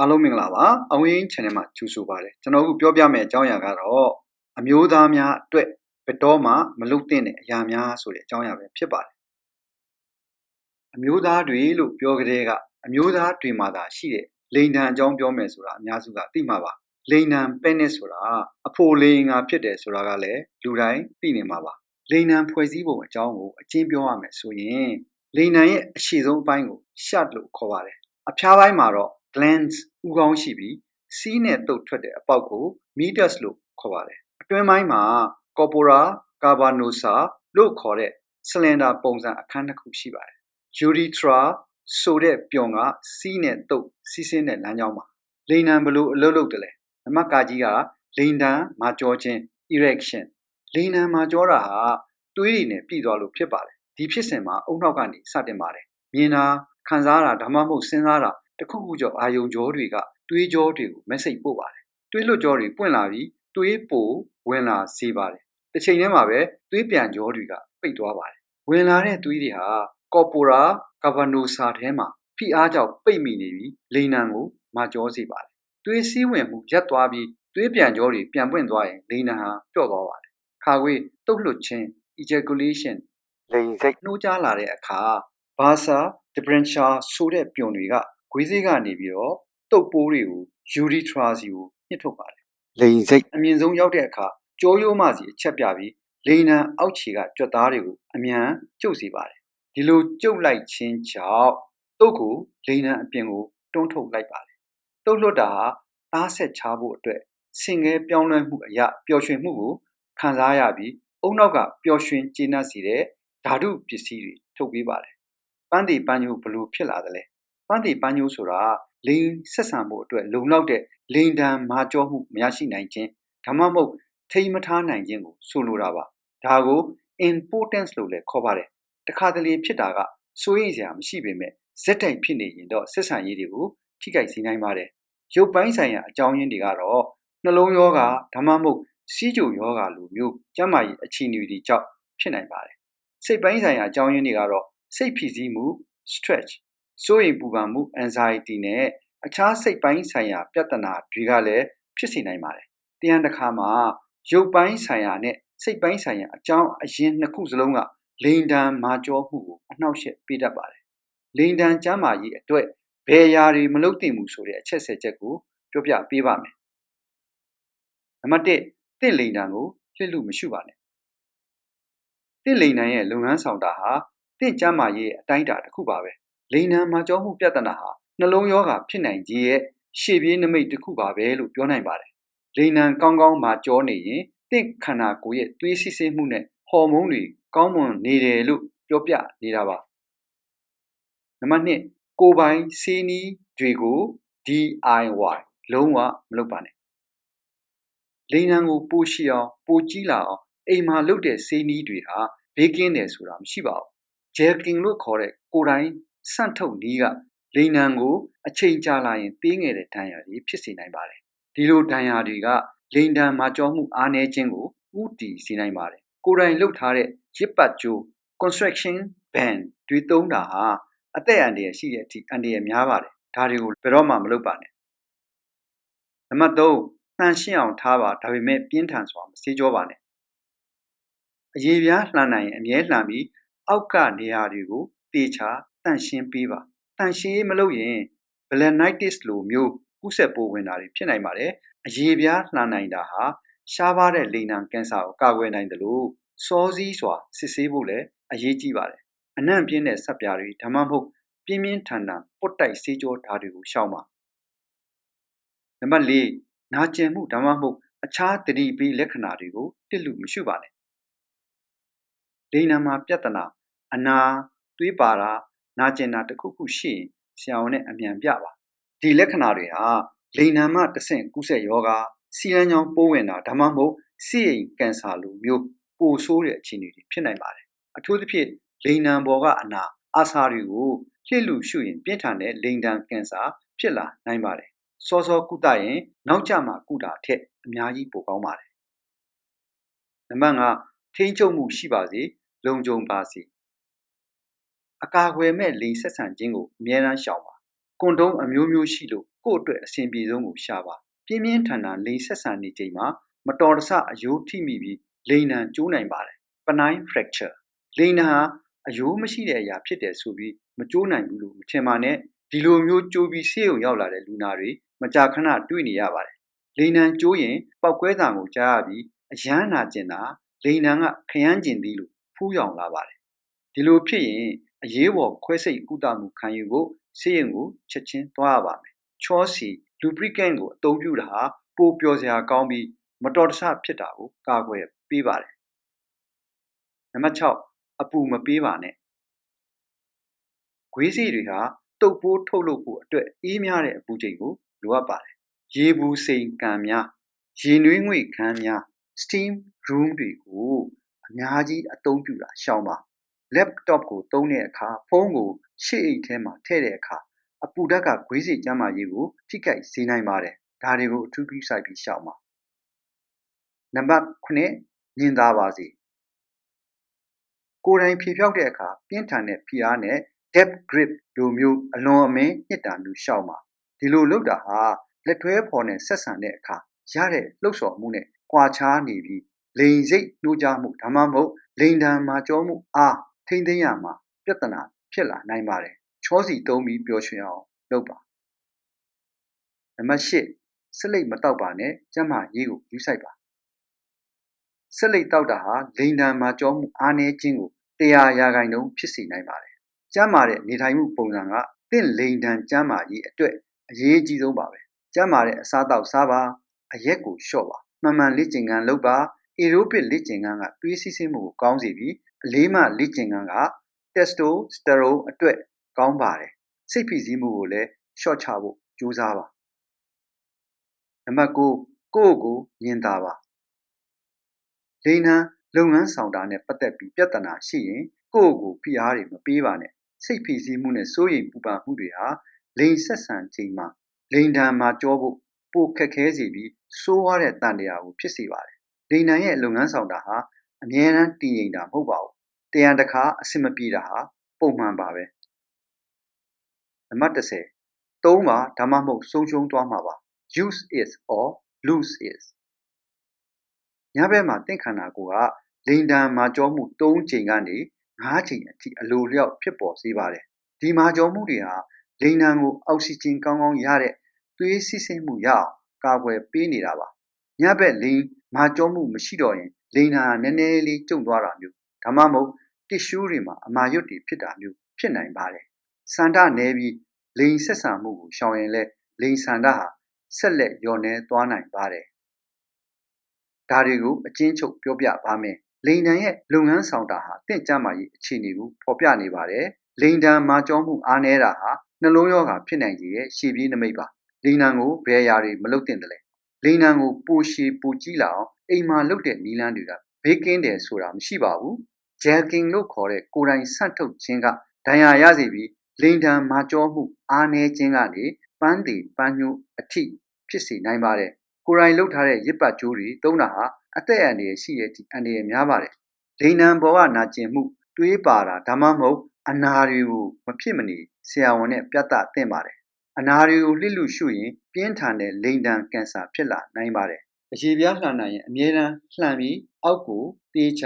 အားလုံးမင်္ဂလာပါအဝင်း channel မှာကြိုဆိုပါတယ်ကျွန်တော်အခုပြောပြမယ့်အကြောင်းအရာကတော့အမျိုးသားများအတွက်ဘယ်တော့မှမလုပ်သင့်တဲ့အရာများဆိုတဲ့အကြောင်းအရာပဲဖြစ်ပါတယ်အမျိုးသားတွေလို့ပြောကြတဲ့ကအမျိုးသားတွေမှာသာရှိတဲ့လိန်တန်အကြောင်းပြောမယ်ဆိုတာအများစုကသိမှာပါလိန်တန်ပဲနဲ့ဆိုတာအဖိုလိန်ငါဖြစ်တယ်ဆိုတာကလည်းလူတိုင်းသိနေမှာပါလိန်တန်ဖွဲ့စည်းပုံအကြောင်းကိုအချင်းပြောရမယ်ဆိုရင်လိန်တန်ရဲ့အရှိဆုံးအပိုင်းကို short လို့ခေါ်ပါတယ်အဖျားပိုင်းမှာတော့ glands ဥကောင်းရှိပြီး စီးနဲ့တုပ်ထွက်တဲ့အပေါက်ကို meatus လို့ခေါ်ပါတယ်အတွင်းပိုင်းမှာ corpora cavernosa လို့ခေါ်တဲ့ cylinder ပုံစံအခန်းတစ်ခုရှိပါတယ် urethra ဆိုတဲ့ပျော်က စီးနဲ့တုပ်စီးဆင်းတဲ့လမ်းကြောင်းမှာလိန်နံဘလို့အလုပ်လုပ်တယ်လဲနမကကြီးကလိန်တံမာကြောခြင်း erection လိန်နံမာကြောတာဟာတွေးရည်နဲ့ပြည်သွားလို့ဖြစ်ပါတယ်ဒီဖြစ်စဉ်မှာအုံနောက်ကနေစတင်ပါတယ်မြင်တာခံစားတာဒါမှမဟုတ်စဉ်းစားတာ တခုခုကြောင့်အာယုံကြောတွေကတွေးကြောတွေကို message ပို့ပါတယ်တွေးလွတ်ကြောတွေပွင့်လာပြီးတွေးပိုဝင်လာစေပါတယ်တစ်ချိန်တည်းမှာပဲတွေးပြန်ကြောတွေကပိတ်သွားပါတယ်ဝင်လာတဲ့တွေးတွေဟာ corpora cavernosa ထဲမှာဖိအားကြောင့်ပိတ်မိနေပြီးလိန်နံကိုမာကြောစေပါတယ်တွေးစည်းဝင်မှုရပ်သွားပြီးတွေးပြန်ကြောတွေပြန်ပွင့်သွားရင်လိန်နံဟာပျော့သွားပါတယ်ခါခွေတုတ်လွတ်ခြင်း ejaculation လိန်စိတ်နှိုးကြားလာတဲ့အခါ vasa differential ဆိုတဲ့ပြွန်တွေက ခွေးစေးကနေပြီးတော့တုပ်ပိုးတွေကို urethra စီကိုညှစ်ထုတ်ပါတယ်လိန်စိတ်အမြင့်ဆုံးရောက်တဲ့အခါကြောရိုးမစီအချက်ပြပြီးလိန်နံအောက်ခြေကကြွက်သားတွေကိုအမြန်ကျုပ်စေပါတယ်ဒီလိုကျုပ်လိုက်ခြင်းကြောင့်တုပ်ကိုလိန်နံအပြင်ကိုတွန်းထုတ်လိုက်ပါတယ်တုပ်လွတ်တာဟာအားဆက်ချဖို့အတွက်ဆင်ငယ်ပြောင်းလဲမှုအရာပျော်ရွှင်မှုကိုခံစားရပြီးအုံနောက်ကပျော်ရွှင်ကျေနပ်စေတဲ့ဓာတုပစ္စည်းတွေထုတ်ပေးပါတယ်ပန်းတီပန်းညိုဘလို့ဖြစ်လာတယ်လဲ ပန်းတီပန်းညိုဆိုတာလိန်ဆက်ဆံမှုအတွက်လုံလောက်တဲ့လိန်တံမာကြောမှုမရရှိနိုင်ခြင်းဒါမှမဟုတ်ထိမထားနိုင်ခြင်းကိုဆိုလိုတာပါဒါကို impotence လို့လည်းခေါ်ပါတယ်တခါတလေဖြစ်တာကစိုးရိမ်စရာမရှိပေမဲ့ဇက်တိုက်ဖြစ်နေရင်တော့ဆက်ဆံရေးတွေကိုထိခိုက်စေနိုင်ပါတယ်ရုပ်ပိုင်းဆိုင်ရာအကြောင်းရင်းတွေကတော့နှလုံးရောဂါဒါမှမဟုတ်စီးကြိုရောဂါလိုမျိုးကျန်းမာရေးအခြေအနေတွေကြောင့်ဖြစ်နိုင်ပါတယ်စိတ်ပိုင်းဆိုင်ရာအကြောင်းရင်းတွေကတော့စိတ်ဖိစီးမှု stretch စိုးရိမ်ပူပန်မှု anxiety နဲ့အခြားစိတ်ပိုင်းဆိုင်ရာပြဿနာတွေကလည်းဖြစ်စေနိုင်ပါတယ်။တရားတစ်ခါမှာရုပ်ပိုင်းဆိုင်ရာနဲ့စိတ်ပိုင်းဆိုင်ရာအကြောင်းအရင်းနှစ်ခုစလုံးကလိန်တန်မာကြောမှုကိုအနှောက်အယှက်ပေးတတ်ပါတယ်။လိန်တန်ကျမ်းမာရေးအတွက်ဘယ်အရာတွေမလုပ်သင့်ဘူးဆိုတဲ့အချက်ဆက်ချက်ကိုပြောပြပေးပါမယ်။နံပါတ်1တင့်လိန်တန်ကိုလှစ်လို့မရှိပါနဲ့။တင့်လိန်တန်ရဲ့လုပ်ငန်းဆောင်တာဟာတင့်ကျမ်းမာရေးအတိုင်းအတာတစ်ခုပါပဲ။ လိန်တန်မာကြောမှုပြဿနာဟာနှလုံးရောဂါဖြစ်နိုင်ခြင်းရဲ့ရှေ့ပြေးနမိတ်တစ်ခုပါပဲလို့ပြောနိုင်ပါတယ်။လိန်နံကောင်းကောင်းမှာကြောနေရင်တင့်ခန္ဓာကိုယ်ရဲ့သွေးစစ်ဆေးမှုနဲ့ဟော်မုန်းတွေကောင်းမွန်နေတယ်လို့ပြောပြနေတာပါ။နံပါတ်2ကိုပိုင်စေးနီးတွေကို DIY လုံးဝမလုပ်ပါနဲ့။လိန်နံကိုပိုရှိအောင်ပိုကြီးလာအောင်အိမ်မှာလုပ်တဲ့စေးနီးတွေဟာဘေးကင်းတယ်ဆိုတာမရှိပါဘူး။ Jelking လို့ခေါ်တဲ့ကိုယ်တိုင် ဆန့်ထုတ်နီးကလိန်နံကိုအချိန်ကြာလာရင်သေးငယ်တဲ့ဒဏ်ရာတွေဖြစ်စေနိုင်ပါတယ်ဒီလိုဒဏ်ရာတွေကလိန်တံမာကြောမှုအားနည်းခြင်းကိုဥတီစေနိုင်ပါတယ်ကိုယ်တိုင်လှုပ်ထားတဲ့ရစ်ပတ်ကြိုး construction band တွေသုံးတာဟာအသက်အန္တရာယ်ရှိတဲ့အထိအန္တရာယ်များပါတယ်ဒါတွေကိုဘယ်တော့မှမလုပ်ပါနဲ့နံပါတ်3နှံရှင်းအောင်ထားပါဒါပေမဲ့ပြင်းထန်စွာမစေးကြောပါနဲ့အရေးပြားလှန်နိုင်ရင်အမြဲလှန်ပြီးအောက်ကနေရာတွေကိုတေချာ တန့်ရှင်းပေးပါတန်ရှင်းမလုပ်ရင် balanitis လိုမျိုးကုဆက်ပိုးဝင်တာတွေဖြစ်နိုင်ပါတယ်။အရေပြားလှန်နိုင်တာဟာရှားပါးတဲ့လိန်နံကင်ဆာကိုကာကွယ်နိုင်တယ်လို့စောစည်းစွာစစ်ဆေးဖို့လည်းအရေးကြီးပါတယ်။အနံ့ပြင်းတဲ့ဆက်ပြားတွေဒါမှမဟုတ်ပြင်းပြင်းထန်ထန်ပုတ်တိုက်ဆေးကြောဓာတ်တွေကိုရှောင်ပါ။နံပါတ်၄နာကျင်မှုဒါမှမဟုတ်အခြားတတိပေးလက္ခဏာတွေကိုတစ်လူမရှိပါနဲ့။လိန်နံမှာပြဿနာအနာသွေးပါတာ နာကျင်တာတစ်ခုခုရှိရင်ဆရာဝန်နဲ့အမြန်ပြပါဒီလက္ခဏာတွေဟာလိန်နံမှတဆင့်ကူးစက်ယောဂစီလန်းချောင်းပိုးဝင်တာဒါမှမဟုတ်စီအိမ်ကင်ဆာလိုမျိုးပိုဆိုးတဲ့အခြေအနေတွေဖြစ်နိုင်ပါတယ်အထူးသဖြင့်လိန်နံပေါ်ကအနာအာဆာတွေကိုလှစ်လူရှုရင်ပြင်းထန်တဲ့လိန်ဒံကင်ဆာဖြစ်လာနိုင်ပါတယ်စောစောကုသရင်နောက်ကျမှကုတာထက်အများကြီးပိုကောင်းပါတယ်နံပါတ်5ထိန်းချုပ်မှုရှိပါစေလုံခြုံပါစေ အကာအကွယ်မဲ့လိန်ဆက်ဆံခြင်းကိုအမြဲတမ်းရှောင်ပါကွန်ဒုံးအမျိုးမျိုးရှိလို့ကိုယ့်အတွက်အဆင်ပြေဆုံးကိုရှာပါပြင်းပြင်းထန်ထန်လိန်ဆက်ဆံနေချိန်မှာမတော်တဆအယိုးထိမိပြီးလိန်နံကျိုးနိုင်ပါတယ် benign fracture လိန်နံဟာအယိုးမရှိတဲ့အရာဖြစ်တယ်ဆိုပြီးမကျိုးနိုင်ဘူးလို့မထင်ပါနဲ့ဒီလိုမျိုးကျိုးပြီးဆေးရုံရောက်လာတဲ့လူနာတွေမကြာခဏတွေ့နေရပါတယ်လိန်နံကျိုးရင်ပောက်ကွဲတာကိုကြားရပြီးအယမ်းနာကျင်တာလိန်နံကခရမ်းကျင်သည်လို့ဖူးယောင်လာပါတယ်ဒီလိုဖြစ်ရင် အရေးပေါ်ခွဲစိတ်ကုသမှုခံယူဖို့ဆေးရုံကိုချက်ချင်းသွားရပါမယ်ချောစီ lubricant ကိုအသုံးပြုတာဟာပိုပျော်စရာကောင်းပြီးမတော်တဆဖြစ်တာကိုကာကွယ်ပေးပါတယ်နံပါတ်6အပူမပေးပါနဲ့ခွေးစီတွေဟာတုပ်ပိုးထုတ်လုပ်ဖို့အတွက်အေးများတဲ့အပူချိန်ကိုလိုအပ်ပါတယ်ရေဘူးစိန်ကန်များရေနွေးငွေခန်းများ steam room တွေကိုအများကြီးအသုံးပြုတာရှောင်ပါ laptop ကိုသုံးတဲ့အခါ ဖုန်းကို ရှေ့အိတ်ထဲမှာ ထည့်တဲ့အခါ အပူဓာတ်က ခွေးစီကျန်းမာရေးကို ထိခိုက်စေနိုင်ပါတယ် ဒါတွေကို အထူးပြုစိုက်ပြီး ရှောင်ပါ နံပါတ်9ညင်သာပါစေ ကိုယ်တိုင်ဖြေဖြောက်တဲ့အခါ ပြင်းထန်တဲ့ဖိအားနဲ့ depth grip လိုမျိုး အလွန်အမင်းညစ်တာမျိုး ရှောင်ပါ ဒီလိုလုပ်တာဟာ လက်တွဲဖော်နဲ့ ဆက်ဆံတဲ့အခါရတဲ့ လှုပ်ဆော်မှုနဲ့ ကွာခြားနေပြီး လိန်စိတ်နှိုးကြမှု ဒါမှမဟုတ် လိန်တံမှာကြောမှုအား ထိမ့်သိမ်းရမှာ ပြဿနာဖြစ်လာနိုင်ပါတယ် ချောစီသုံးပြီးပျော်ရွှင်အောင်လုပ်ပါ နံပါတ်၈ဆက်လိတ်မတောက်ပါနဲ့ ကျန်းမာရေးကိုယူဆိုင်ပါဆက်လိတ်တောက်တာဟာ လိန်တံမှာကြောမှုအားနည်းခြင်းကိုတရားရာခိုင်နှုန်းဖြစ်စေနိုင်ပါတယ် ကျန်းမာတဲ့နေထိုင်မှုပုံစံကတင့်လိန်တံကျန်းမာရေးအတွက် အရေးကြီးဆုံးပါပဲ ကျန်းမာတဲ့အစားအသောက်စားပါ အရက်ကိုလျှော့ပါ မှန်မှန်လေ့ကျင့်ခန်းလုပ်ပါ အေရိုပစ်လေ့ကျင့်ခန်းက သွေးစီးဆင်းမှုကိုကောင်းစေပြီး အလေးမှလေ့ကျင့်ခန်းကတက်စတိုစတရိုအတွက်ကောင်းပါတယ်စိတ်ဖိစီးမှုကိုလည်းလျှော့ချဖို့ကြိုးစားပါနံပါတ်9ကိုယ့်ကိုညင်သာပါလိန်နံလုပ်ငန်းဆောင်တာနဲ့ပတ်သက်ပြီးပြဿနာရှိရင်ကိုယ့်ကိုဖိအားတွေမပေးပါနဲ့စိတ်ဖိစီးမှုနဲ့စိုးရိမ်ပူပန်မှုတွေဟာလိန်ဆက်ဆံချိန်မှာလိန်တံမှာကြောဖို့ပိုခက်ခဲစေပြီးစိုးရတဲ့တန်တရားကိုဖြစ်စေပါတယ်လိန်နံရဲ့လုပ်ငန်းဆောင်တာဟာအမြဲတမ်းတည်ငြိမ်တာမဟုတ်ပါဘူး တရံတခါအဆင်မပြေတာဟာပုံမှန်ပါပဲနံပါတ်30သုံးပါဒါမှမဟုတ်ဆုံးရှုံးသွားမှာပါ use is or lose is ညဘက်မှာတင့်ခန္ဓာကိုယ်ကလိန်တံမာကြောမှု၃ချိန်ကနေ၅ချိန်အထိအလိုလျောက်ဖြစ်ပေါ်စေပါတယ်ဒီမာကြောမှုတွေဟာလိန်တံကိုအောက်ဆီဂျင်ကောင်းကောင်းရတဲ့သွေးစစ်ဆင်းမှုရအောင်ကာကွယ်ပေးနေတာပါညဘက်လိန်မာကြောမှုမရှိတော့ရင်လိန်တံဟာနည်းနည်းလေးကျုံသွားတာမျိုးဒါမှမဟုတ် တစ်ရှူးတွေမှာ အမာရွတ်တွေဖြစ်တာမျိုး ဖြစ်နိုင်ပါတယ်စန္ဒနဲပြီး လိန်ဆက်ဆံမှုကို ရှောင်ရင်လဲလိန်စန္ဒဟာ ဆက်လက် လျော့နေသွားနိုင်ပါတယ် ဒါတွေကိုအချင်းချုပ် ပြောပြပါမယ် လိန်တန်ရဲ့ လုပ်ငန်းဆောင်တာဟာတင့်ကြမာရေး အခြေအနေကို ဖော်ပြနေပါတယ် လိန်တန်မာကြောမှု အားနည်းတာဟာ နှလုံးရောဂါ ဖြစ်နိုင်ရဲ့ ရှေ့ပြေးနမိတ်ပါ လိန်တန်ကို ဘယ်အရာတွေ မလုပ်သင့်တယ်လဲ လိန်တန်ကို ပိုရှည် ပိုကြီးလာအောင် အိမ်မှာလုပ်တဲ့နီလန်းတွေက ဘေးကင်းတယ်ဆိုတာ မရှိပါဘူး ဂျယ်ကင်လို့ခေါ်တဲ့ကိုယ်တိုင်ဆန့်ထုတ်ခြင်းကဒဏ်ရာရစေပြီးလိန်တန်မာကြောမှုအားနည်းခြင်းကနေပန်းတည်ပန်းညို့အထိဖြစ်စေနိုင်ပါတယ်ကိုယ်တိုင်လှုပ်ထားတဲ့ရစ်ပတ်ကြိုးတွေသုံးတာဟာအသက်အန္တရာယ်ရှိတဲ့အထိအန္တရာယ်များပါတယ်။ဒိန်နံဘောကနာကျင်မှုတွေးပါတာဒါမှမဟုတ်အနာတွေကိုမဖြစ်မနေဆရာဝန်နဲ့ပြသသင့်ပါတယ်။အနာတွေကိုလှစ်လူရှုရင်ပြင်းထန်တဲ့လိန်တံကင်ဆာဖြစ်လာနိုင်ပါတယ်။အရေပြားလှန်နိုင်ရင်အမြဲတမ်းလှန်ပြီးအောက်ကိုတေးချ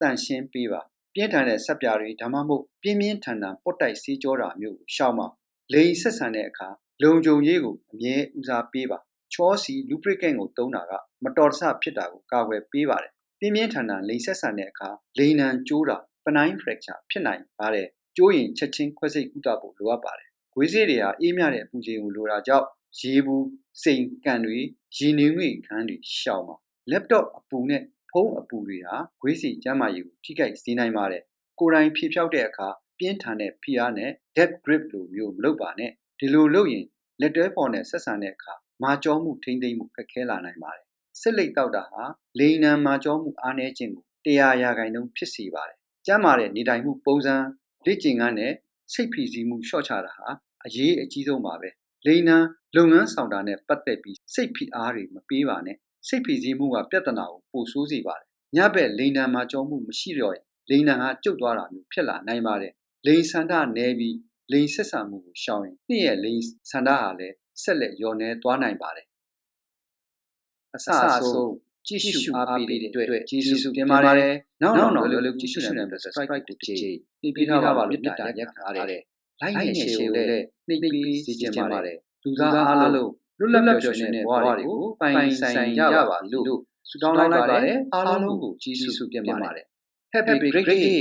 တန့်ရှင်းပေးပါ။ပြင်းထန်တဲ့ဆက်ပြားတွေဒါမှမဟုတ်ပြင်းပြင်းထန်ထန်ပုတ်တိုက်ဆေးကြောတာမျိုးကိုရှောင်ပါ။လိန်ဆက်ဆံတဲ့အခါလုံခြုံရေးကိုအမြဲဦးစားပေးပါချောစီ lubricant ကိုသုံးတာကမတော်တဆဖြစ်တာကိုကာကွယ်ပေးပါတယ်။ပြင်းပြင်းထန်ထန်လိန်ဆက်ဆန်တဲ့အခါလိန်နံကျိုးတာ benign fracture ဖြစ်နိုင်ပါတယ်။ကျိုးရင်ချက်ချင်းခွဲစိတ်ကုသဖို့လိုအပ်ပါတယ်။ခွေးစေးတွေဟာအေးမြတဲ့အပူချိန်ကိုလိုတာကြောင့်ရေဘူးစိန်ကန်တွေရေနေငွေခန်းတွေရှောင်ပါ laptop အပူနဲ့ ဖုန်းအပူတွေဟာခွေးစီကျန်းမာရေးကိုထိခိုက်စေနိုင်ပါတယ်။ကိုယ်တိုင်ဖြေဖြောက်တဲ့အခါပြင်းထန်တဲ့ဖိအားနဲ့ depth grip လိုမျိုးမလုပ်ပါနဲ့ဒီလိုလုပ်ရင်လက်တွဲဖော်နဲ့ဆက်ဆံတဲ့အခါမာကျောမှုထိမ့်သိမ့်မှုခက်ခဲလာနိုင်ပါတယ်။စစ်လိတ်တောက်တာဟာလိန်နံမာကျောမှုအားနည်းခြင်းကိုတရားရာခိုင်နှုန်းဖြစ်စေပါတယ်။ကျန်းမာတဲ့နေထိုင်မှုပုံစံလေ့ကျင့်ခန်းနဲ့စိတ်ဖိစီးမှုလျှော့ချတာဟာအရေးအကြီးဆုံးပါပဲ။လိန်နံလုပ်ငန်းဆောင်တာနဲ့ပတ်သက်ပြီးစိတ်ဖိအားတွေမပေးပါနဲ့။ စိတ်ဖိစီးမှုကပြဿနာကိုပိုဆိုးစေပါတယ်။ညဘက်လိန်နံမာကျောမှုမရှိတော့ရင်လိန်နံဟာကျုပ်သွားတာမျိုးဖြစ်လာနိုင်ပါတယ်။လိန်ဆန္ဒနည်းပြီးလိန်ဆက်ဆံမှုကိုရှောင်ရင်နှစ်ရဲ့လိန်ဆန္ဒဟာလည်းဆက်လက်လျော့နေသွားနိုင်ပါတယ်အစအဆုံးကြည့်ရှုအားပေးတဲ့အတွက်ကျေးဇူးတင်ပါတယ်နောက်နောက်လည်းလည်းကြည့်ရှုနိုင်တဲ့ subscribe တစ်ကြိမ်ပြီးပြီးထားပါလို့မြတ်တာရက်ခါရတယ်လိုက်နဲ့ရှယ်ကိုလည်းနှိပ်ပြီးစီကျင်ပါတယ်လူသားအားလုံး လွတ်လပ်ပျော်ရွှင်တဲ့ဘဝတွေကိုပိုင်ဆိုင်ရပါလို့ဆုတောင်းလိုက်ပါတယ်အားလုံးကိုကျေးဇူးတင်ပါတယ် Happy Great Day